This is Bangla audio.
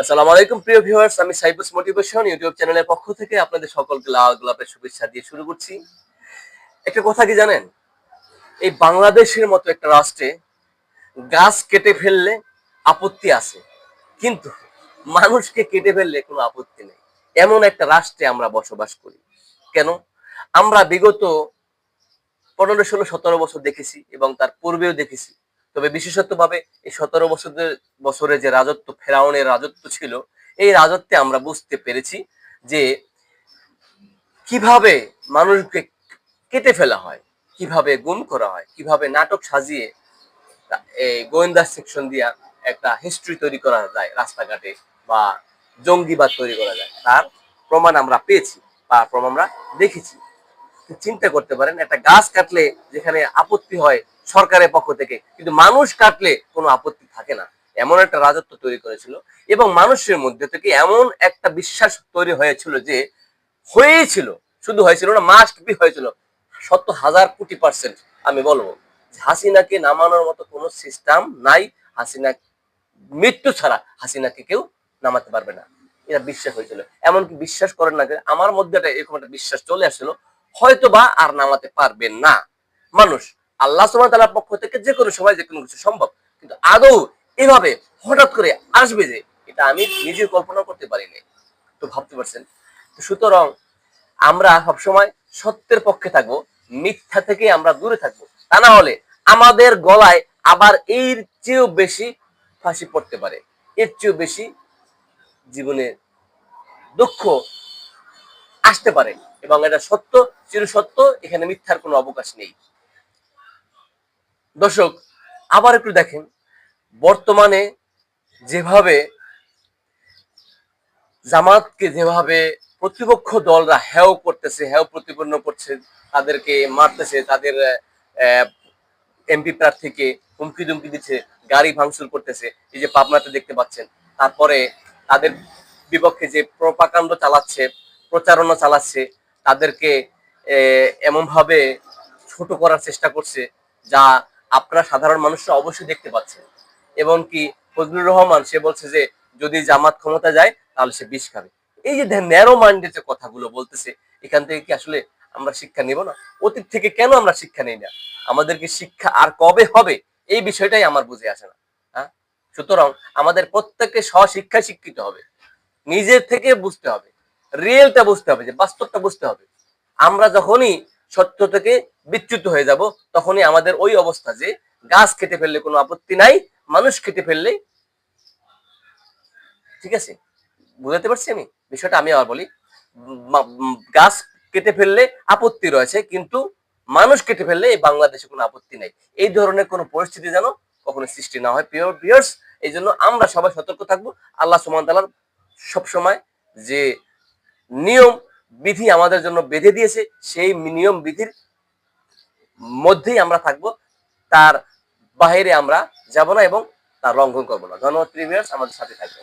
আসসালামু আলাইকুম প্রিয় ভিউয়ার্স আমি মোটিভেশন ইউটিউব চ্যানেলের পক্ষ থেকে আপনাদের সকলকে লাল গোলাপের শুভেচ্ছা দিয়ে শুরু করছি। একটা কথা কি জানেন? এই বাংলাদেশের মতো একটা রাষ্ট্রে গাছ কেটে ফেললে আপত্তি আছে, কিন্তু মানুষকে কেটে ফেললে কোনো আপত্তি নেই। এমন একটা রাষ্ট্রে আমরা বসবাস করি। কেন? আমরা বিগত পনেরো, ষোলো, সতেরো বছর দেখেছি এবং তার পূর্বেও দেখেছি। তবে বিশেষত ভাবে এই সতেরো বছরের বছরে যে রাজত্ব, ফেরাউনের রাজত্ব ছিল, এই রাজত্বে আমরা বুঝতে পেরেছি যে কীভাবে মানুষকে কেটে ফেলা হয়, কীভাবে গুম করা হয়, কীভাবে নাটক সাজিয়ে এই গোয়েন্দা সেকশন দিয়া একটা হিস্ট্রি তৈরি করা যায় রাস্তাঘাটে বা জঙ্গিবাদ তৈরি করা যায়। তার প্রমাণ আমরা পেয়েছি বা প্রমাণ আমরা দেখেছি। চিন্তা করতে পারেন, একটা গাছ কাটলে যেখানে আপত্তি হয় সরকারের পক্ষ থেকে। কিন্তু মানুষ কাটলে কোনো আপত্তি থাকে না। এমন একটা রাজত্ব তৈরি করেছিল এবং মানুষের মধ্যে থেকে এমন একটা বিশ্বাস তৈরি হয়েছিল যে হয়েছিল, শুধু হয়েছিল না মাস্ট বি হয়েছিল। শত হাজার কোটি পার্সেন্ট আমি বলব। হাসিনাকে নামানোর মতো কোনো সিস্টেম নাই। হাসিনা মৃত্যু ছাড়া হাসিনাকে কেউ নামাতে পারবে না। এটা বিশ্বাস হয়েছিল। এমনকি বিশ্বাস করেন না আমার মধ্যে এরকম একটা বিশ্বাস চলে আসছিল হয়তো বা আর নামাতে পারবেন না। মানুষ আল্লাহ সুবহানাহু ওয়া তাআলার পক্ষ থেকে যে কোনো সময় যে কোনো কিছু সম্ভব। কিন্তু আদৌ এভাবে হঠাৎ করে আসবে যে, এটা আমি নিজে কল্পনা করতে পারিনি। তো ভাবতে পারছেন? সুতরাং আমরা সবসময় সত্যের পক্ষে থাকব, মিথ্যা থেকে আমরা দূরে থাকব। তা না হলে আমাদের গলায় আবার এর চেয়েও বেশি ফাঁসি পড়তে পারে। এর চেয়েও বেশি জীবনে দুঃখ আসতে পারে। এবং এটা সত্য, চিরসত্য, এখানে মিথ্যার কোনো অবকাশ নেই। দর্শক, আবার একটু দেখেন। বর্তমানে যেভাবে জামাতকে যেভাবে প্রতিপক্ষ দলরা হেও করতেছে হেও প্রতিপন্ন করছে, তাদেরকে মারতেছে, তাদের এমপি প্রার্থীকে হুমকি দুমকি দিচ্ছে, গাড়ি ভাঙচুর করতেছে, এই যে পাবনাতে দেখতে পাচ্ছেন। তারপরে তাদের বিপক্ষে যে প্রপাকাণ্ড চালাচ্ছে, প্রচারণা চালাচ্ছে, তাদেরকে এমনভাবে ছোট করার চেষ্টা করছে, যা আপনারা সাধারণ মানুষরা অবশ্যই দেখতে পাচ্ছেন। এবং কি ফজলুর রহমান, সে বলছে যে, যদি জামাত ক্ষমতা যায়, তাহলে সে বিষ খাবে। এই যে ন্যারো মাইন্ডের যে কথাগুলো বলতেছে, এখান থেকে কি আসলে আমরা শিক্ষা নিব না? অতীত থেকে কেন আমরা শিক্ষা নেই না? আমাদেরকে শিক্ষা আর কবে হবে? এই বিষয়টাই আমার বুঝে আসে না। হ্যাঁ? সুতরাং আমাদের প্রত্যেককে স্বশিক্ষায় শিক্ষিত হবে। নিজের থেকে বুঝতে হবে। রিয়েলটা বুঝতে হবে যে, বাস্তবটা বুঝতে হবে। আমরা যখনই সত্য থেকে বিচ্যুত হয়ে যাব, তখনই আমাদের ওই অবস্থা যে গাছ কেটে ফেললে কোনো আপত্তি নাই, মানুষ কেটে ফেললে। ঠিক আছে? বুঝাতে পারছি আমি? বিষয়টা আমি আবার বলি। গাছ কেটে ফেললে আপত্তি রয়েছে, কিন্তু মানুষ কেটে ফেললে এই বাংলাদেশে কোনো আপত্তি নেই। এই ধরনের কোনো পরিস্থিতি যেন কখনো সৃষ্টি না হয় পিওর ভিউয়ার্স এই জন্য আমরা সবাই সতর্ক থাকব। আল্লাহ সুমান তালার সবসময় যে নিয়ম বিধি আমাদের জন্য বেঁধে দিয়েছে, সেই নিয়ম বিধির মধ্যেই আমরা থাকব, তার বাহিরে আমরা যাব না এবং তার লঙ্ঘন করব না। ধন্যবাদ প্রিভিয়ার্স আমাদের সাথে থাকবে